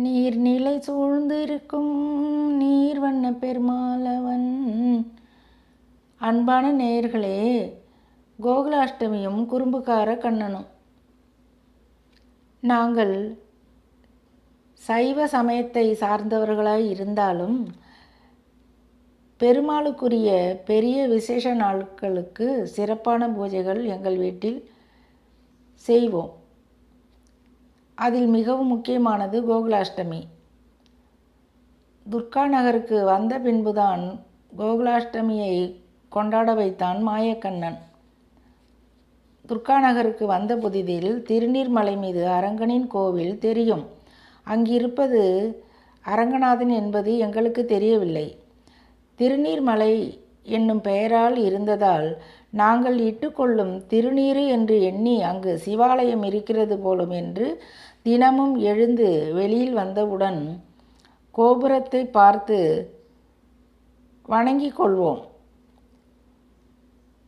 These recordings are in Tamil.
நீர்நிலை சூழ்ந்திருக்கும் நீர்வண்ண பெருமாளவன். அன்பான நேயர்களே கோகுலாஷ்டமியும் குறும்புக்கார கண்ணனும். நாங்கள் சைவ சமயத்தை சார்ந்தவர்களாய் இருந்தாலும் பெருமாளுக்குரிய பெரிய விசேஷ நாட்களுக்கு சிறப்பான பூஜைகள் எங்கள் வீட்டில் செய்வோம். அதில் மிகவும் முக்கியமானது கோகுலாஷ்டமி. துர்கா நகருக்கு வந்த பின்புதான் கோகுலாஷ்டமியை கொண்டாட வைத்தான் மாயக்கண்ணன். துர்கா நகருக்கு வந்த புதிதில் திருநீர்மலை மீது அரங்கனின் கோவில் தெரியும். அங்கிருப்பது அரங்கநாதன் என்பது எங்களுக்கு தெரியவில்லை. திருநீர்மலை என்னும் பெயரால் இருந்ததால் நாங்கள் இட்டுக்கொள்ளும் திருநீறு என்று எண்ணி அங்கு சிவாலயம் இருக்கிறது போலும் என்று தினமும் எழுந்து வெளியில் வந்தவுடன் கோபுரத்தை பார்த்து வணங்கிக் கொள்வோம்.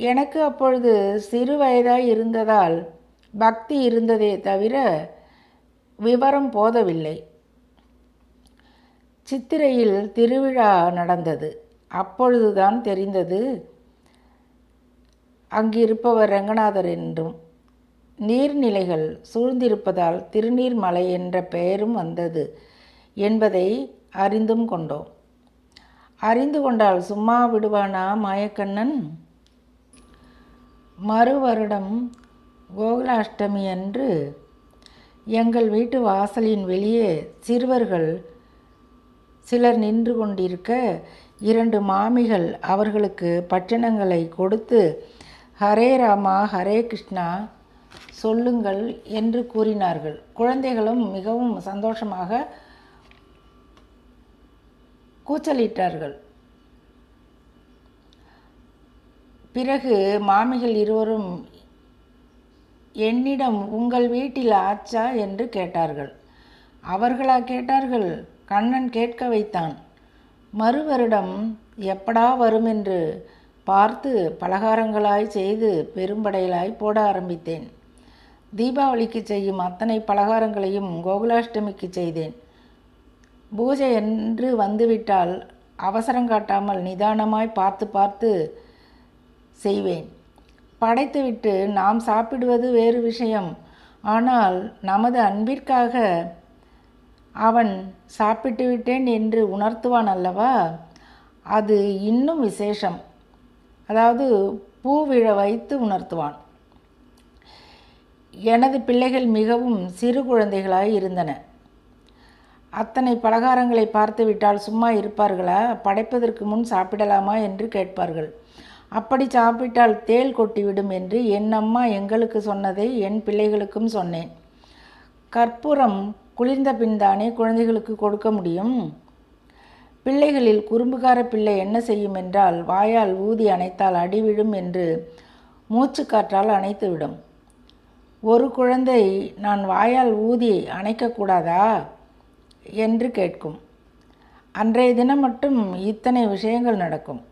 எனக்கு அப்பொழுது சிறு வயதாய் இருந்ததால் பக்தி இருந்ததே தவிர விவரம் போதவில்லை. சித்திரையில் திருவிழா நடந்தது. அப்பொழுதுதான் தெரிந்தது அங்கிருப்பவர் ரங்கநாதர் என்றும் நீர்நிலைகள் சூழ்ந்திருப்பதால் திருநீர்மலை என்ற பெயரும் வந்தது என்பதை அறிந்தும் கொண்டோம். அறிந்து கொண்டால் சும்மா விடுவானா மாயக்கண்ணன்? மறு வருடம் கோகுலாஷ்டமி அன்று எங்கள் வீட்டு வாசலின் வெளியே சிறுவர்கள் சிலர் நின்று கொண்டிருக்க இரண்டு மாமிகள் அவர்களுக்கு பட்டணங்களை கொடுத்து ஹரே ராமா ஹரே கிருஷ்ணா சொல்லுங்கள் என்று கூறினார்கள். குழந்தைகளும் மிகவும் சந்தோஷமாக கூச்சலிட்டார்கள். பிறகு மாமிகள் இருவரும் என்னிடம் உங்கள் வீட்டில் ஆச்சா? என்று கேட்டார்கள். அவர்களா? கேட்டார்கள். கண்ணன் கேட்க வைத்தான். மறு வருடம் எப்படா வரும்? என்று பார்த்து பலகாரங்களாய் செய்து பெரும்படையலாய் போட ஆரம்பித்தேன். தீபாவளிக்கு செய்யும் அத்தனை பலகாரங்களையும் கோகுலாஷ்டமிக்கு செய்தேன். பூஜை என்று வந்துவிட்டால் அவசரம் காட்டாமல் நிதானமாய் பார்த்து பார்த்து செய்வேன். படைத்துவிட்டு நாம் சாப்பிடுவது வேறு விஷயம். ஆனால் நமது அன்பிற்காக அவன் சாப்பிட்டு விட்டேன் என்று உணர்த்துவான் அல்லவா? அது இன்னும் விசேஷம். அதாவது பூ விழ வைத்து உணர்த்துவான். எனது பிள்ளைகள் மிகவும் சிறு குழந்தைகளாய் இருந்தன. அத்தனை பலகாரங்களை பார்த்துவிட்டால் சும்மா இருப்பார்களா? படைப்பதற்கு முன் சாப்பிடலாமா என்று கேட்பார்கள். அப்படி சாப்பிட்டால் தேள் கொட்டிவிடும் என்று என் அம்மா எங்களுக்கு சொன்னதை என் பிள்ளைகளுக்கும் சொன்னேன். கற்பூரம் குளிர்ந்த பின்தானே குழந்தைகளுக்கு கொடுக்க முடியும்? பிள்ளைகளில் குறும்புகார பிள்ளை என்ன செய்யும் என்றால் வாயால் ஊதி அணைத்தால் அடிவிடும் என்று மூச்சு காற்றால் அணைத்துவிடும். ஒரு குழந்தை நான் வாயால் ஊதி அணைக்கக்கூடாதா? என்று கேட்கும். அன்றைய தினம் மட்டும் இத்தனை விஷயங்கள் நடக்கும்.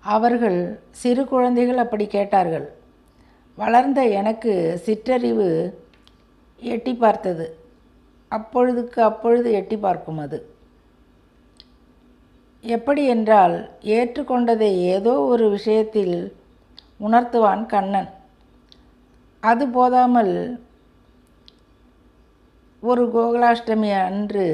அவர்கள் சிறு குழந்தைகள் அப்படி கேட்டார்கள். வளர்ந்த எனக்கு சிற்றறிவு எட்டி பார்த்தது. அப்பொழுதுக்கு அப்பொழுது எட்டி பார்க்கும் அது. எப்படி என்றால் ஏற்றுக்கொண்டதை ஏதோ ஒரு விஷயத்தில் உணர்த்துவான் கண்ணன். அது போதாமல் ஒரு கோகுலாஷ்டமி அன்று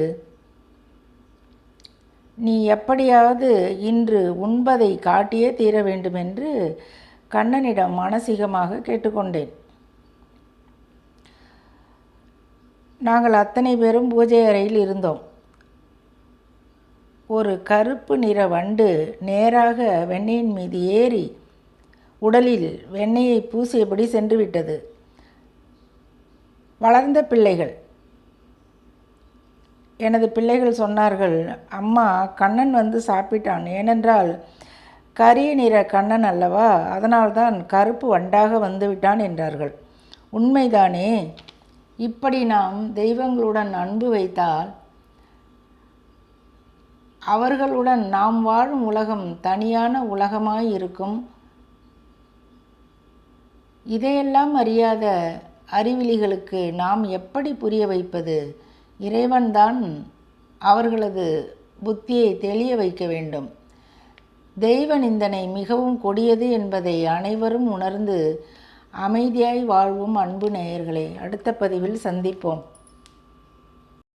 நீ எப்படியாவது இன்று உண்பதை காட்டியே தீர வேண்டுமென்று கண்ணனிடம் மானசீகமாக கேட்டுக்கொண்டேன். நாங்கள் அத்தனை பேரும் பூஜை அறையில் இருந்தோம். ஒரு கருப்பு நிற வண்டு நேராக வெண்ணெயின் மீது ஏறி உடலில் வெண்ணெயை பூசியபடி சென்றுவிட்டது. வளர்ந்த பிள்ளைகள் எனது பிள்ளைகள் சொன்னார்கள் அம்மா கண்ணன் வந்து சாப்பிட்டான் ஏனென்றால் கரிய நிற கண்ணன் அல்லவா அதனால்தான் கருப்பு வண்டாக வந்துவிட்டான் என்றார்கள். உண்மைதானே? இப்படி நாம் தெய்வங்களுடன் அன்பு வைத்தால் அவர்களுடன் நாம் வாழும் உலகம் தனியான உலகமாய் இருக்கும் இதையெல்லாம் அறியாத அறிவிலிகளுக்கு நாம் எப்படி புரிய வைப்பது? இறைவன்தான் அவர்களது புத்தியை தெளிய வைக்க வேண்டும். தெய்வ நிந்தனை மிகவும் கொடியது என்பதை அனைவரும் உணர்ந்து அமைதியாய் வாழ்வும் அன்பு நேயர்களே. அடுத்த பதிவில் சந்திப்போம்.